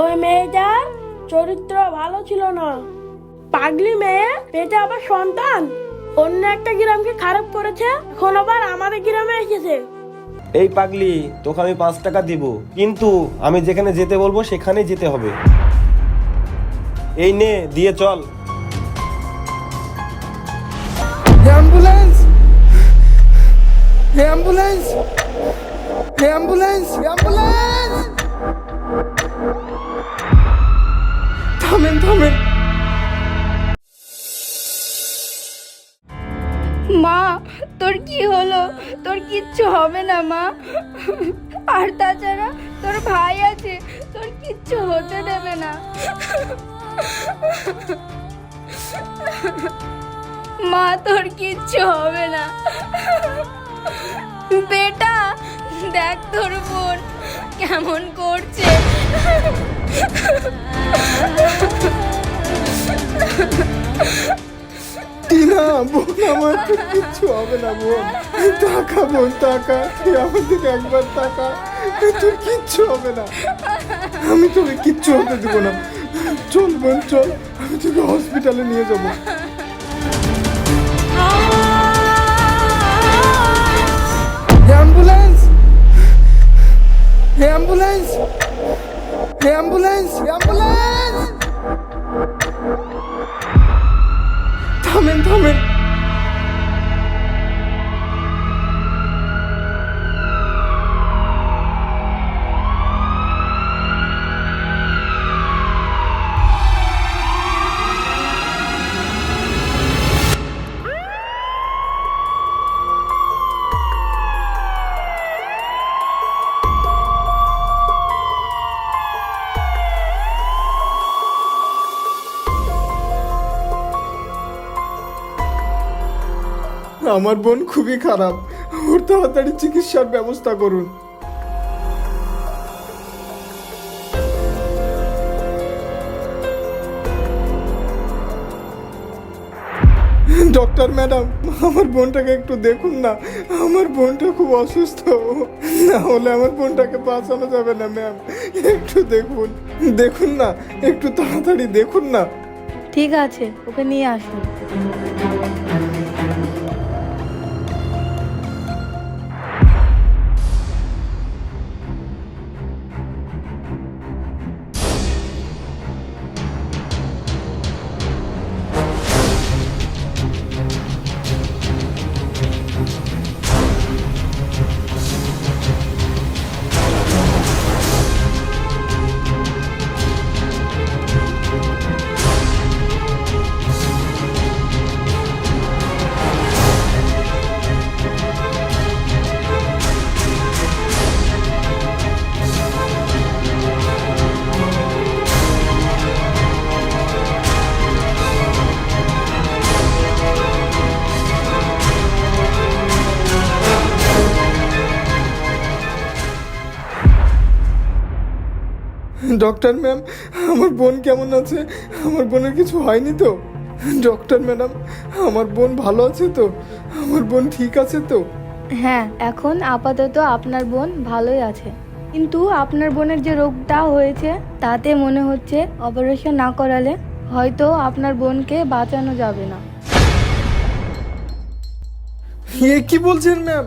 ওই মেয়েটার চরিত্র ভালো ছিল না। পাগলি মেয়ে পেটে আবার সন্তান? অন্য একটা গ্রামকে খারাপ করেছে এখন আবার আমাদের গ্রামে এসেছে। এই পাগলি তোকে আমি পাঁচ টাকা দিব কিন্তু আমি যেখানে যেতে বলব সেখানেই যেতে হবে। এই নে দিয়ে চল। অ্যাম্বুলেন্স! অ্যাম্বুলেন্স! অ্যাম্বুলেন্স! অ্যাম্বুলেন্স! থামেন থামেন। মা, তোর কি হলো? তোর কিচ্ছু হবে না, মা। আর তাছাড়া তোর ভাই আছে, তোর কিচ্ছু হতে দেবে না। মা, তোর কিচ্ছু হবে না। বেটা দেখ তোর বোন কেমন করছে। টিনা বোন আমার তো কিচ্ছু হবে না বোন। টাকা বোন টাকা। তুই আমার দিকে একবার টাকা। তোর কিচ্ছু হবে না। আমি তোকে কিচ্ছু হতে দেবো না। চল বোন চল। আমি তোকে হসপিটালে নিয়ে যাব। অ্যাম্বুলেন্স অ্যাম্বুলেন্স অ্যাম্বুলেন্স অ্যাম্বুলেন্স থামেন থামেন আমার বোন খুবই খারাপ। ওর তাড়াতাড়ি চিকিৎসার ব্যবস্থা করুন। ডক্টর ম্যাডাম, আমার বোনটাকে একটু দেখুন না। আমার বোনটা খুব অসুস্থ। না হলে আমার বোনটাকে বাঁচানো যাবে না, ম্যাম। একটু দেখুন। দেখুন না, একটু তাড়াতাড়ি দেখুন না। ঠিক আছে, ওকে নিয়ে আসুন। ডক্টর ম্যাম আমার বোন কেমন আছে? আমার বোনের কিছু হয়নি তো? ডক্টর ম্যাডাম আমার বোন ভালো আছে তো? আমার বোন ঠিক আছে তো? হ্যাঁ এখন আপাতত আপনার বোন ভালোই আছে। কিন্তু আপনার বোনের যে রোগটা হয়েছে তাতে মনে হচ্ছে অপারেশন না করালে হয়তো আপনার বোনকে বাঁচানো যাবে না। এ কি বলছেন ম্যাম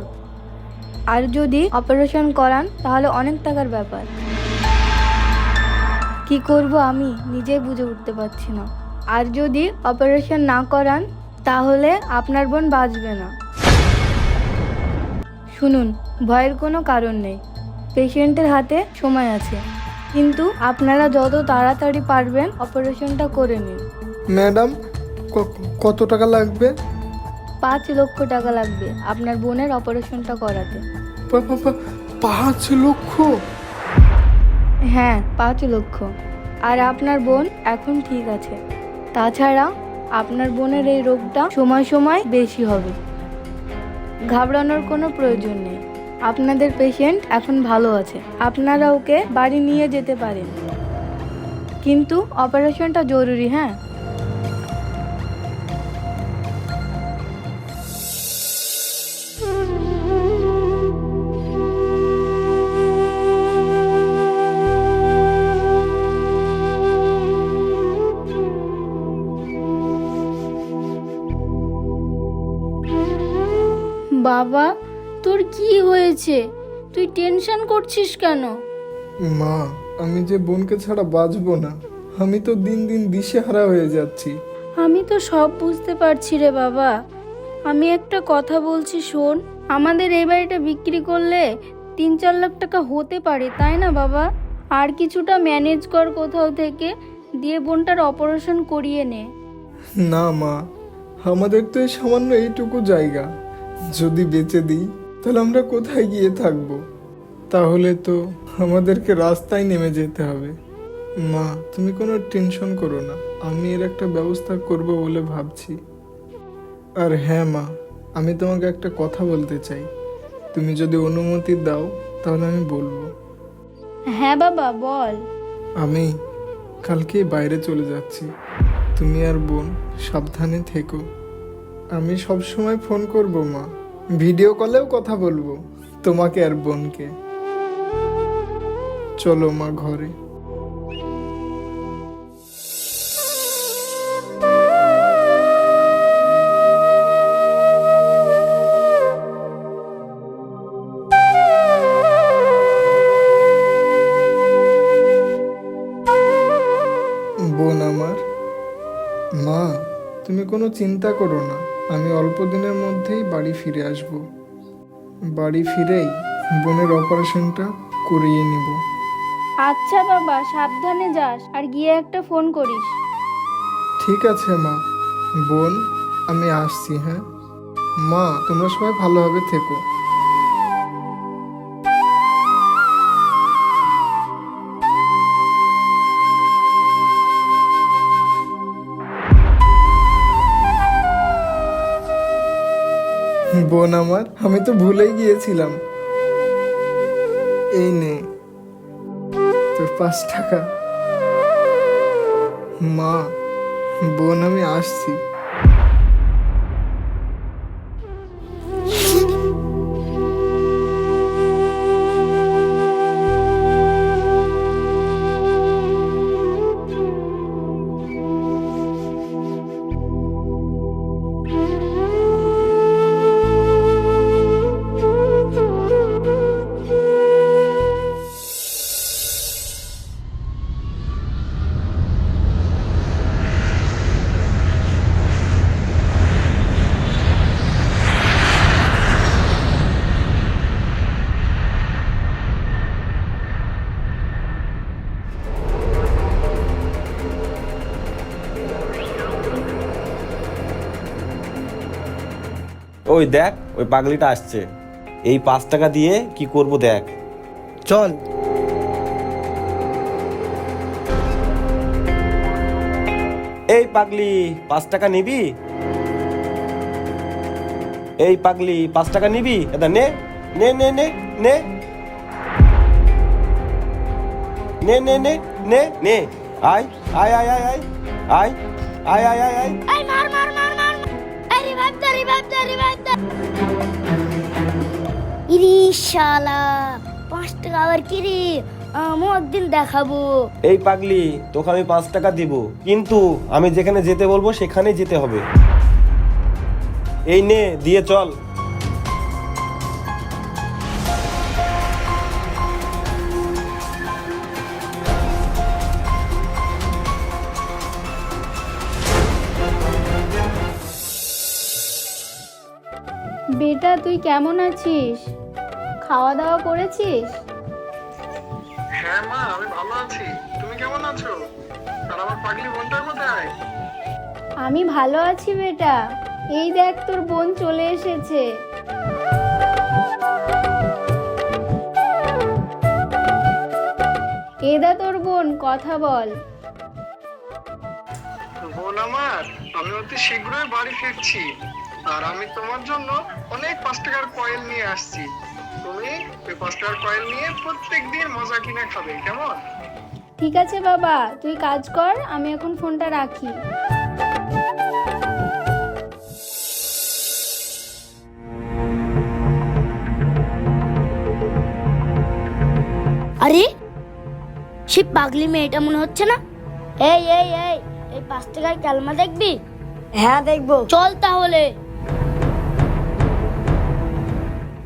আর যদি অপারেশন করান তাহলে অনেক টাকার ব্যাপার। কি করব আমি নিজেই বুঝে উঠতে পারছি না। আর যদি অপারেশন না করান তাহলে আপনার বোন বাঁচবে না। শুনুন ভয়ের কোনো কারণ নেই। পেশেন্টের হাতে সময় আছে। কিন্তু আপনারা যত তাড়াতাড়ি পারবেন অপারেশনটা করে নিন। ম্যাডাম কত টাকা লাগবে? পাঁচ লক্ষ টাকা লাগবে আপনার বোনের অপারেশনটা করাতে। পাঁচ লক্ষ? হ্যাঁ পাঁচ লক্ষ। আর আপনার বোন এখন ঠিক আছে। তাছাড়া আপনার বোনের এই রোগটা সময় সময় বেশি হবে। ঘাবড়ানোর কোনো প্রয়োজন নেই। আপনাদের পেশেন্ট এখন ভালো আছে। আপনারা ওকে বাড়ি নিয়ে যেতে পারেন। কিন্তু অপারেশনটা জরুরি হ্যাঁ? টেনশন করছিস কেন? মা আমি যে বোনকে ছাড়া বাঁচবো না আমি তো দিন দিন দিশেহারা হয়ে যাচ্ছি। আমি তো সব বুঝতে পারছি রে বাবা। আমি একটা কথা বলছি শোন আমাদের এই বাড়িটা বিক্রি করলে তিন চার লাখ টাকা হতে পারে তাই না বাবা? আর কিছুটা ম্যানেজ কর কোথাও থেকে দিয়ে বোনটার অপারেশন করিয়ে নে। না মা আমাদের তো এই সামান্য এইটুকু জায়গা। যদি বেঁচে দিই তাহলে আমরা কোথায় গিয়ে থাকব? তাহলে তো আমাদেরকে রাস্তায় নেমে যেতে হবে। মা তুমি কোনো টেনশন করো না। আমি এর একটা ব্যবস্থা করব বলে ভাবছি। আর হ্যাঁ মা আমি তোমাকে একটা কথা বলতে চাই। তুমি যদি অনুমতি দাও তাহলে আমি বলব। হ্যাঁ বাবা বল। আমি কালকে বাইরে চলে যাচ্ছি। তুমি আর বোন সাবধানে থেকো। আমি সব সময় ফোন করব মা। ভিডিও কলেও কথা বলব তোমাকে আর বোনকে। চলো মা ঘরে। বোন আমার, মা, তুমি কোনো চিন্তা করো না। আমি অল্প দিনের মধ্যেই বাড়ি ফিরে আসব। বাড়ি ফিরেই বোনের অপারেশনটা করিয়ে নিব। আচ্ছা বাবা, সাবধানে যাস আর গিয়ে একটা ফোন করিস। ঠিক আছে মা। বোন, আমি আসছি হ্যাঁ? মা, তোমরা সবাই ভালোভাবে থেকো। বোন আমার, আমি তো ভুলেই গিয়েছিলাম। এই নে। তোর পাঁচ টাকা। মা বোন আমি আসছি। ওই দেখ ওই পাগলিটা আসছে। এই পাঁচ টাকা দিয়ে কি করব দেখ। চল। এই পাগলি পাঁচ টাকা নিবি? এই পাগলি পাঁচ টাকা নিবি? এটা নে নে নে নে নে। নে নে নে নে নে। আয় আয় আয় আয় আয়। আয় আয় আয় আয়। আয় মার ইরি পাঁচ টাকা আবার কি রে? একদিন দেখাবো। এই পাগলি, তোকে আমি পাঁচ টাকা দিব, কিন্তু আমি যেখানে যেতে বলব সেখানে যেতে হবে। এই নে, দিয়ে চল। কেমন আছিস? খাওয়া দাওয়া করেছিস? হ্যাঁ মা আমি ভালো আছি। তুমি কেমন আছো? আর আমার পাগলি বোনটা কোথায়? আমি ভালো আছি বেটা। এই দেখ তোর বোন চলে এসেছে। এদা তোর বোন কথা বল। বোন আমার আমি অতি শীঘ্রই বাড়ি ফিরছি। আর আমি তোমার জন্য অনেক পাঁচ টাকার কয়েল নিয়ে আসছি। তুমি ওই পাঁচ টাকার কয়েল নিয়ে প্রত্যেক দিন মজা কিনে খাবে কেমন? ঠিক আছে বাবা তুই কাজ কর আমি এখন ফোনটা রাখি। আরে সে পাগলি মেয়েটা মনে হচ্ছে না? এই এই এই এই পাঁচ টাকার ক্যালমা দেখবি? হ্যাঁ দেখব। চল তাহলে।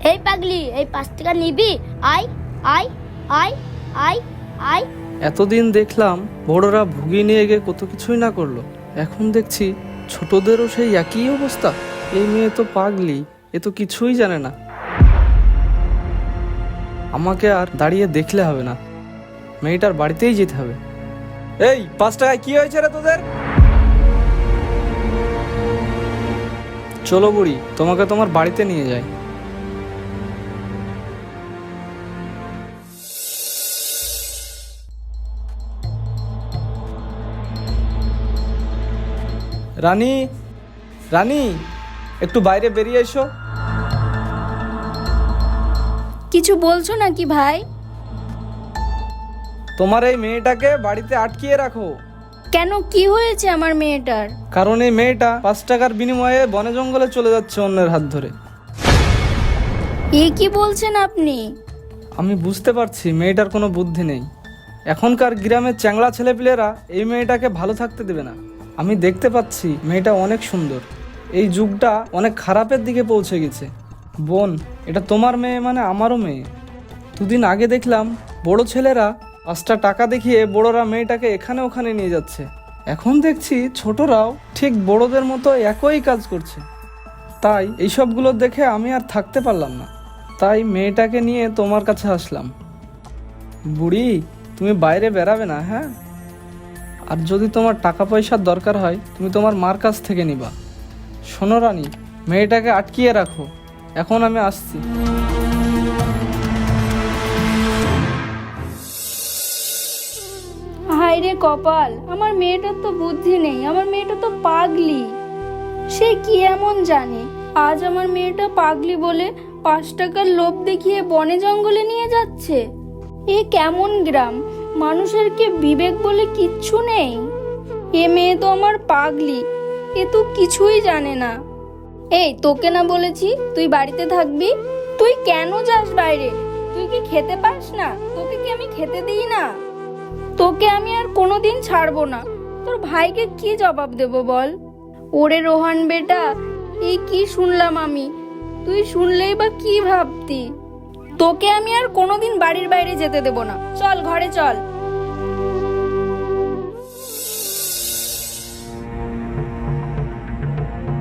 এই পাগলি এই পাঁচ টাকা নিবি? আই আই আই আই আই এতদিন দেখলাম বড়রা ভুগি নিয়ে গিয়ে কত কিছুই না করল। এখন দেখছি ছোটদেরও সেই একই অবস্থা। এই মেয়ে তো পাগলি এ তো কিছুই জানে না। আমাকে আর দাঁড়িয়ে দেখলে হবে না। মেয়েটার বাড়িতেই যেতে হবে। এই পাঁচ টাকায় কি হয়েছে রে তোদের? চলো বুড়ি তোমাকে তোমার বাড়িতে নিয়ে যাই। রানী রানী একটু বাইরে বেরিয়ে এসো। কিছু বলছো নাকি ভাই? তোমার এই মেয়েটাকে বাড়িতে আটকিয়ে রাখো। কেন? কি হয়েছে আমার মেয়েটার? কারণ এই মেয়েটা পাঁচ টাকার বিনিময়ে বনে জঙ্গলে চলে যাচ্ছে অন্যের হাত ধরে। এ কি বলছেন আপনি? আমি বুঝতে পারছি মেয়েটার কোনো বুদ্ধি নেই। এখনকার গ্রামের চ্যাংড়া ছেলেপিলেরা এই মেয়েটাকে ভালো থাকতে দেবে না। আমি দেখতে পাচ্ছি মেয়েটা অনেক সুন্দর। এই যুগটা অনেক খারাপের দিকে পৌঁছে গেছে। বোন, এটা তোমার মেয়ে মানে আমারও মেয়ে। দুদিন আগে দেখলাম বড় ছেলেরা পাঁচটা টাকা দেখিয়ে বড়রা মেয়েটাকে এখানে ওখানে নিয়ে যাচ্ছে। এখন দেখছি ছোটরাও ঠিক বড়দের মতো একই কাজ করছে। তাই এইসবগুলো দেখে আমি আর থাকতে পারলাম না। তাই মেয়েটাকে নিয়ে তোমার কাছে আসলাম। বুড়ি, তুমি বাইরে বেরাবে না হ্যাঁ? আর যদি তোমার টাকা পয়সার দরকার হয়, তুমি তোমার মার কাছ থেকে নিবা। শোনো রানী, মেয়েটাকে আটকিয়ে রাখো। এখন আমি আসছি। রে কপাল, আমার মেয়েটার তো বুদ্ধি নেই, আমার মেয়েটা তো পাগলি। সে কি এমন জানে? আজ আমার মেয়েটা পাগলি বলে পাঁচ টাকার লোভ দেখিয়ে বনে জঙ্গলে নিয়ে যাচ্ছে। এ কেমন গ্রাম? মানুষের কি বিবেক বলে কিচ্ছু নেই। এ মেয়ে তো আমার পাগলি, এ তো কিছুই জানে না। এই, তোকে না বলেছি তুই বাড়িতে থাকবি? তুই কেন যাস বাইরে? তুই কি খেতে পাস না? তোকে কি আমি খেতে দিই না? তোকে আমি আর কোনোদিন ছাড়বো না। তোর ভাইকে কি জবাব দেব বল? ওরে রোহান বেটা, এই কি শুনলাম আমি? তুই শুনলেই বা কি ভাবতি? তোকে আমি আর কোনোদিন বাড়ির বাইরে যেতে দেব না। চল, ঘরে চল।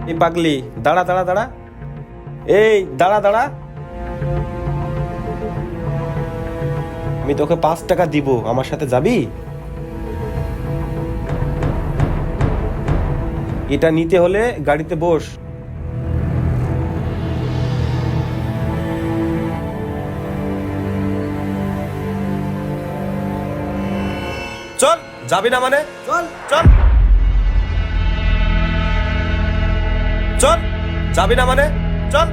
এই পাগলি, দাঁড়া দাঁড়া দাঁড়া। এই, দাঁড়া দাঁড়া। আমি তোকে পাঁচ টাকা দিব, আমার সাথে যাবি? এটা নিতে হলে গাড়িতে বস। যাবি না মানে? চল। চল। চল। যাবি না মানে? চল।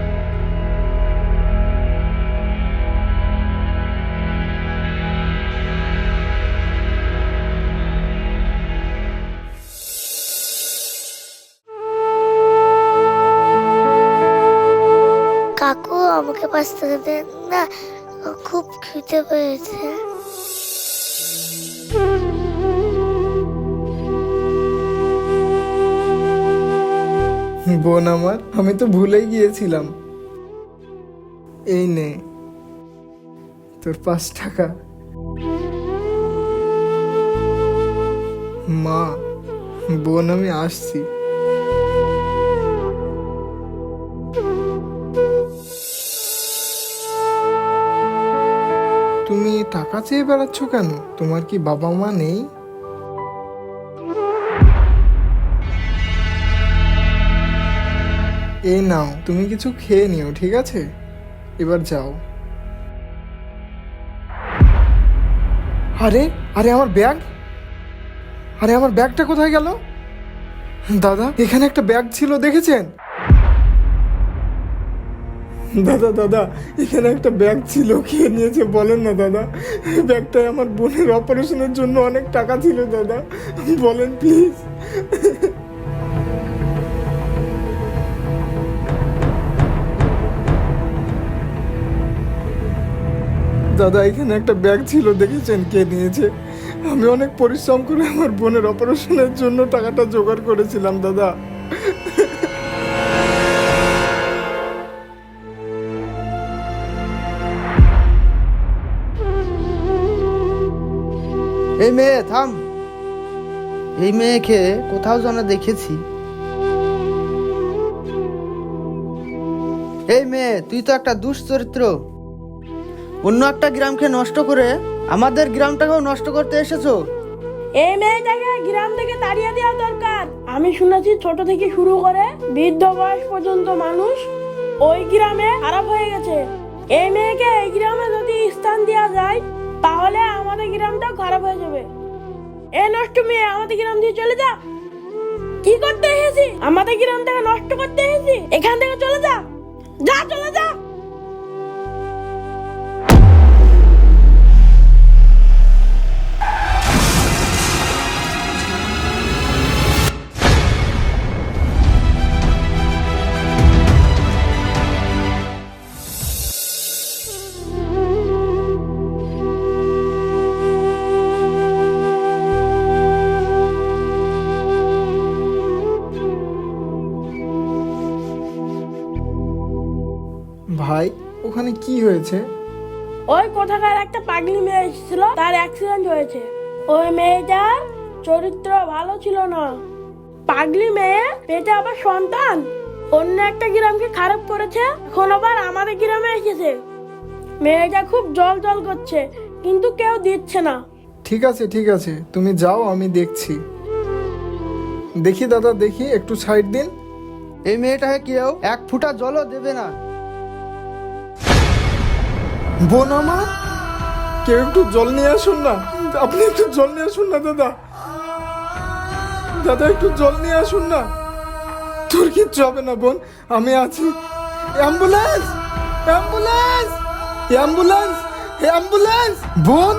কাকু আমাকে পাঁচ টাকা দেন। না খুব খিদে পেয়েছে। বোন আমার, আমি তো ভুলেই গিয়েছিলাম। এই নে, তোর পাঁচ টাকা। মা, বোন, আমি আসছি। তুমি টাকা চেয়ে বেড়াচ্ছ কেন? তোমার কি বাবা মা নেই? এই নাও, তুমি কিছু খেয়ে নিও, ঠিক আছে? এবার যাও। আরে আরে আমার ব্যাগ? আরে আমার ব্যাগটা কোথায় গেল? দাদা, এখানে একটা ব্যাগ ছিল, দেখেছেন? দাদা দাদা, এখানে একটা ব্যাগ ছিল, খেয়ে নিয়েছে, বলেন না, দাদা। ব্যাগটায় আমার বোনের অপারেশনের জন্য অনেক টাকা ছিল, দাদা। বলেন, প্লিজ। দাদা, এখানে একটা ব্যাগ ছিল, দেখেছেন কে নিয়েছে? আমি অনেক পরিশ্রম করে আমার বোনের অপারেশনের জন্য টাকাটা জোগাড় করেছিলাম, দাদা। এই মেয়ে, থাম। এই মেয়েকে কোথাও যেন দেখেছি। এই মেয়ে, তুই তো একটা দুশ্চরিত্র। অন্য একটা গ্রামকে নষ্ট করে আমাদের গ্রামটাকেও নষ্ট করতে এসেছ? এই মেয়েটাকে গ্রাম থেকে তাড়িয়ে দেওয়া দরকার। আমি শুনেছি ছোট থেকে শুরু করে বৃদ্ধ বয়স পর্যন্ত মানুষ ওই গ্রামে খারাপ হয়ে গেছে। এই মেয়েকে এই গ্রামে যদি স্থান দেওয়া যায়, তাহলে আমাদের গ্রামটাও খারাপ হয়ে যাবে। এ নষ্ট মেয়ে, আমাদের গ্রাম দিয়ে চলে যা। কি করতে এসেছি আমাদের গ্রামটাকে নষ্ট করতে এসেছি এখান থেকে চলে যা। যা, চলে কি হয়েছে? ওই কোথাকার একটা পাগলি মেয়ে এসেছিল তার অ্যাক্সিডেন্ট হয়েছে। ওই মেয়েটার চরিত্র ভালো ছিল না। পাগলি মেয়ে পেটে আবার সন্তান। অন্য একটা গ্রামকে খারাপ করেছে এখন আবার আমাদের গ্রামে এসেছে। মেয়েটা খুব জল জল করছে কিন্তু কেউ দিচ্ছে না। ঠিক আছে ঠিক আছে তুমি যাও আমি দেখছি। দেখি দাদা দেখি একটু সাইড দিন। এই মেয়েটাকে কেউ এক ফুটা জলও দেবে না। বোন আমার? কেউ একটু জল নিয়ে আসুন না। আপনি একটু জল নিয়ে আসুন না, দাদা। দাদা, একটু জল নিয়ে আসুন না। তোর কিচ্ছু হবে না, বোন। আমি আছি। অ্যাম্বুলেন্স! অ্যাম্বুলেন্স! অ্যাম্বুলেন্স! অ্যাম্বুলেন্স! বোন!